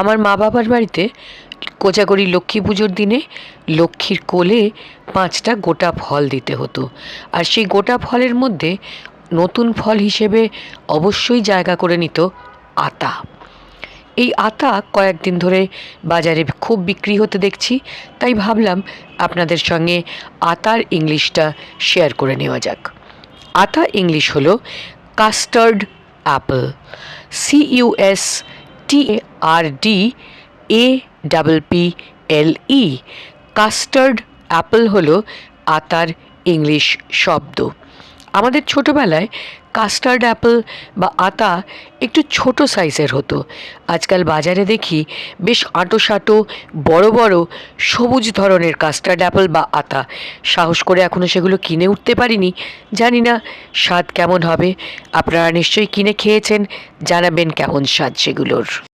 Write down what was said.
আমার মা বাবার বাড়িতে কোজাগরি লক্ষ্মী পুজোর দিনে লক্ষ্মীর কোলে পাঁচটা গোটা ফল দিতে হতো। আর সেই গোটা ফলের মধ্যে নতুন ফল হিসেবে অবশ্যই জায়গা করে নিত আতা। এই আতা কয়েকদিন ধরে বাজারে খুব বিক্রি হতে দেখছি, তাই ভাবলাম আপনাদের সঙ্গে আতার ইংলিশটা শেয়ার করে নেওয়া যাক। আতা ইংলিশ হলো custard apple C U S T R D A double P L E custard apple হলো আতার ইংলিশ শব্দ। আমাদের ছোটোবেলায় কাস্টার্ড অ্যাপল বা আতা একটু ছোট সাইজের হতো। আজকাল বাজারে দেখি বেশ আঁটো সাঁটো বড় বড়, সবুজ ধরনের কাস্টার্ড অ্যাপল বা আতা। সাহস করে এখনও সেগুলো কিনে উঠতে পারিনি। জানি না স্বাদ কেমন হবে। আপনারা নিশ্চয়ই কিনে খেয়েছেন। জানাবেন কেমন স্বাদ সেগুলোর।